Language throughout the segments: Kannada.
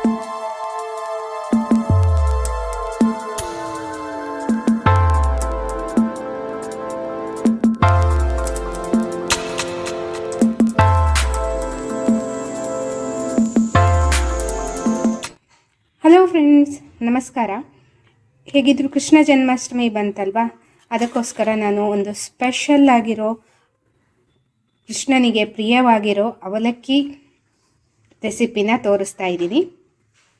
ಹಲೋ ಫ್ರೆಂಡ್ಸ್ ನಮಸ್ಕಾರ. ಹೇಗಿದ್ರು ಕೃಷ್ಣ ಜನ್ಮಾಷ್ಟಮಿ ಬಂತಲ್ವಾ? ಅದಕ್ಕೋಸ್ಕರ ನಾನು ಒಂದು ಸ್ಪೆಷಲ್ ಆಗಿರೋ ಕೃಷ್ಣನಿಗೆ ಪ್ರಿಯವಾಗಿರೋ ಅವಲಕ್ಕಿ ರೆಸಿಪಿನ ತೋರಿಸ್ತಾ ಇದ್ದೀನಿ.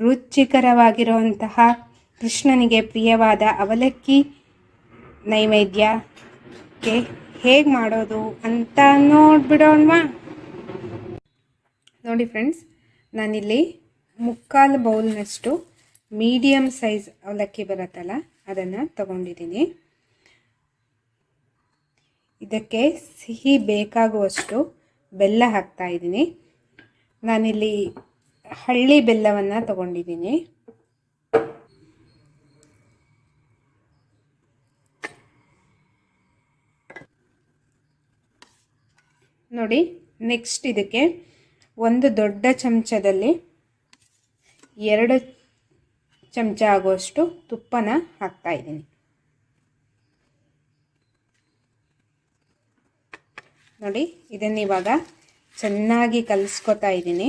ರುಚಿಕರವಾಗಿರುವಂತಹ ಕೃಷ್ಣನಿಗೆ ಪ್ರಿಯವಾದ ಅವಲಕ್ಕಿ ನೈವೇದ್ಯಕ್ಕೆ ಹೇಗೆ ಮಾಡೋದು ಅಂತ ನೋಡ್ಬಿಡೋಣವಾ? ನೋಡಿ ಫ್ರೆಂಡ್ಸ್ ನಾನಿಲ್ಲಿ ಮುಕ್ಕಾಲು ಬೌಲ್ನಷ್ಟು ಮೀಡಿಯಮ್ ಸೈಜ್ ಅವಲಕ್ಕಿ ಬರುತ್ತಲ್ಲ, ಅದನ್ನು ತಗೊಂಡಿದ್ದೀನಿ. ಇದಕ್ಕೆ ಸಿಹಿ ಬೇಕಾಗುವಷ್ಟು ಬೆಲ್ಲ ಹಾಕ್ತಾ ಇದ್ದೀನಿ. ನಾನಿಲ್ಲಿ ಹಳ್ಳಿ ಬೆಲ್ಲವನ್ನು ತಗೊಂಡಿದ್ದೀನಿ. ನೋಡಿ ನೆಕ್ಸ್ಟ್ ಇದಕ್ಕೆ ಒಂದು ದೊಡ್ಡ ಚಮಚದಲ್ಲಿ ಎರಡು ಚಮಚ ಆಗುವಷ್ಟು ತುಪ್ಪನ ಹಾಕ್ತಾ ಇದ್ದೀನಿ. ನೋಡಿ ಇದನ್ನಿವಾಗ ಚೆನ್ನಾಗಿ ಕಲಿಸ್ಕೊತಾ ಇದ್ದೀನಿ.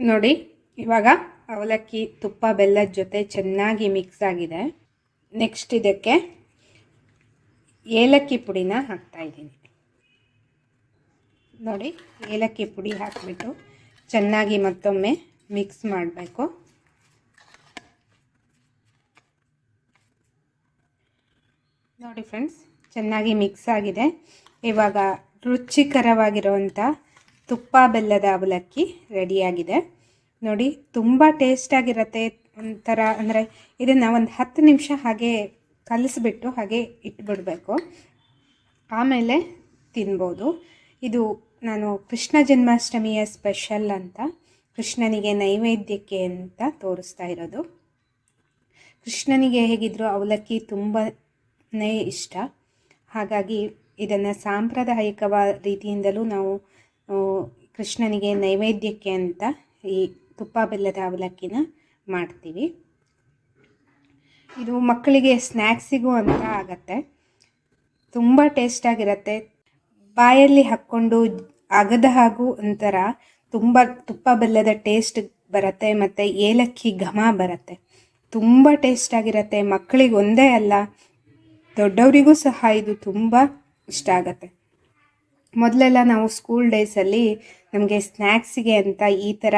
ನೋಡಿ, ಇವಾಗ ಅವಲಕ್ಕಿ, ತುಪ್ಪ, ಬೆಲ್ಲದ ಜೊತೆ ಚೆನ್ನಾಗಿ ಮಿಕ್ಸ್ ಆಗಿದೆ. ನೆಕ್ಸ್ಟ್ ಇದಕ್ಕೆ ಏಲಕ್ಕಿ ಪುಡಿನ ಹಾಕ್ತಾ ಇದ್ದೀನಿ. ನೋಡಿ, ಏಲಕ್ಕಿ ಪುಡಿ ಹಾಕಿಬಿಟ್ಟು ಚೆನ್ನಾಗಿ ಮತ್ತೊಮ್ಮೆ ಮಿಕ್ಸ್ ಮಾಡಬೇಕು. ನೋಡಿ ಫ್ರೆಂಡ್ಸ್ ಚೆನ್ನಾಗಿ ಮಿಕ್ಸ್ ಆಗಿದೆ. ಇವಾಗ ರುಚಿಕರವಾಗಿರುವಂಥ ತುಪ್ಪ ಬೆಲ್ಲದ ಅವಲಕ್ಕಿ ರೆಡಿಯಾಗಿದೆ. ನೋಡಿ, ತುಂಬ ಟೇಸ್ಟಾಗಿರುತ್ತೆ ಒಂಥರ ಅಂದರೆ ಇದನ್ನು ಒಂದು ಹತ್ತು ನಿಮಿಷ ಹಾಗೆ ಕಲಿಸ್ಬಿಟ್ಟು ಹಾಗೆ ಇಟ್ಬಿಡಬೇಕು. ಆಮೇಲೆ ತಿನ್ಬೋದು. ಇದು ನಾನು ಕೃಷ್ಣ ಜನ್ಮಾಷ್ಟಮಿಯ ಸ್ಪೆಷಲ್ ಅಂತ, ಕೃಷ್ಣನಿಗೆ ನೈವೇದ್ಯಕ್ಕೆ ಅಂತ ತೋರಿಸ್ತಾ ಇರೋದು. ಕೃಷ್ಣನಿಗೆ ಹೇಗಿದ್ರು ಅವಲಕ್ಕಿ ತುಂಬನೇ ಇಷ್ಟ. ಹಾಗಾಗಿ ಇದನ್ನು ಸಾಂಪ್ರದಾಯಿಕವಾದ ರೀತಿಯಿಂದಲೂ ನಾವು ಕೃಷ್ಣನಿಗೆ ನೈವೇದ್ಯಕ್ಕೆ ಅಂತ ಈ ತುಪ್ಪ ಬೆಲ್ಲದ ಅವಲಕ್ಕಿನ ಮಾಡ್ತೀವಿ. ಇದು ಮಕ್ಕಳಿಗೆ ಸ್ನ್ಯಾಕ್ಸಿಗೂ ಅಂತ ಆಗತ್ತೆ. ತುಂಬ ಟೇಸ್ಟಾಗಿರುತ್ತೆ ಬಾಯಲ್ಲಿ ಹಾಕ್ಕೊಂಡು ಅಗದ ಹಾಗೂ ಒಂಥರ ತುಂಬ ತುಪ್ಪ ಬೆಲ್ಲದ ಟೇಸ್ಟ್ ಬರುತ್ತೆ ಮತ್ತು ಏಲಕ್ಕಿ ಘಮ ಬರುತ್ತೆ. ತುಂಬ ಟೇಸ್ಟಾಗಿರುತ್ತೆ ಮಕ್ಕಳಿಗೆ ಒಂದೇ ಅಲ್ಲ, ದೊಡ್ಡವರಿಗೂ ಸಹ ಇದು ತುಂಬ ಇಷ್ಟ ಆಗುತ್ತೆ. ಮೊದಲೆಲ್ಲ ನಾವು ಸ್ಕೂಲ್ ಡೇಸಲ್ಲಿ ನಮಗೆ ಸ್ನ್ಯಾಕ್ಸಿಗೆ ಅಂತ ಈ ಥರ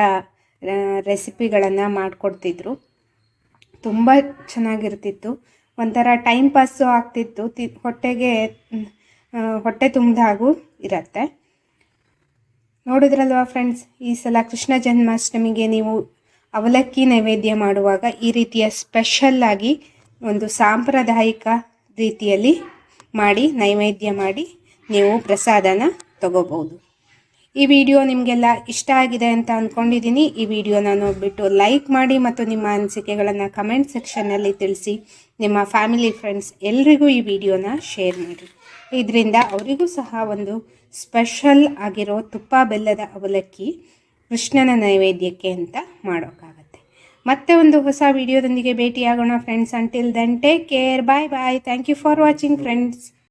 ರೆಸಿಪಿಗಳನ್ನು ಮಾಡಿಕೊಡ್ತಿದ್ರು. ತುಂಬ ಚೆನ್ನಾಗಿರ್ತಿತ್ತು. ಒಂಥರ ಟೈಮ್ ಪಾಸು ಆಗ್ತಿತ್ತು. ತಿ, ಹೊಟ್ಟೆಗೆ ಹೊಟ್ಟೆ ತುಂಬಿದಾಗೂ ಇರತ್ತೆ. ನೋಡಿದ್ರಲ್ವಾ ಫ್ರೆಂಡ್ಸ್ ಈ ಸಲ ಕೃಷ್ಣ ಜನ್ಮಾಷ್ಟಮಿಗೆ ನೀವು ಅವಲಕ್ಕಿ ನೈವೇದ್ಯ ಮಾಡುವಾಗ ಈ ರೀತಿಯ ಸ್ಪೆಷಲ್ ಆಗಿ ಒಂದು ಸಾಂಪ್ರದಾಯಿಕ ರೀತಿಯಲ್ಲಿ ಮಾಡಿ, ನೈವೇದ್ಯ ಮಾಡಿ ನೀವು ಪ್ರಸಾದನ ತಗೋಬೋದು ಈ ವಿಡಿಯೋ ನಿಮಗೆಲ್ಲ ಇಷ್ಟ ಆಗಿದೆ ಅಂತ ಅಂದ್ಕೊಂಡಿದ್ದೀನಿ ಈ ವಿಡಿಯೋನ ನೋಡಿಬಿಟ್ಟು ಲೈಕ್ ಮಾಡಿ ಮತ್ತು ನಿಮ್ಮ ಅನಿಸಿಕೆಗಳನ್ನು ಕಮೆಂಟ್ ಸೆಕ್ಷನ್ನಲ್ಲಿ ತಿಳಿಸಿ. ನಿಮ್ಮ ಫ್ಯಾಮಿಲಿ, ಫ್ರೆಂಡ್ಸ್ ಎಲ್ರಿಗೂ ಈ ವಿಡಿಯೋನ ಶೇರ್ ಮಾಡಿ. ಇದರಿಂದ ಅವರಿಗೂ ಸಹ ಒಂದು ಸ್ಪೆಷಲ್ ಆಗಿರೋ ತುಪ್ಪ ಬೆಲ್ಲದ ಅವಲಕ್ಕಿ ಕೃಷ್ಣನ ನೈವೇದ್ಯಕ್ಕೆ ಅಂತ ಮಾಡೋಕ್ಕಾಗತ್ತೆ. ಮತ್ತೆ ಒಂದು ಹೊಸ ವಿಡಿಯೋದೊಂದಿಗೆ ಭೇಟಿಯಾಗೋಣ, friends. Until then take care bye bye thank you for watching friends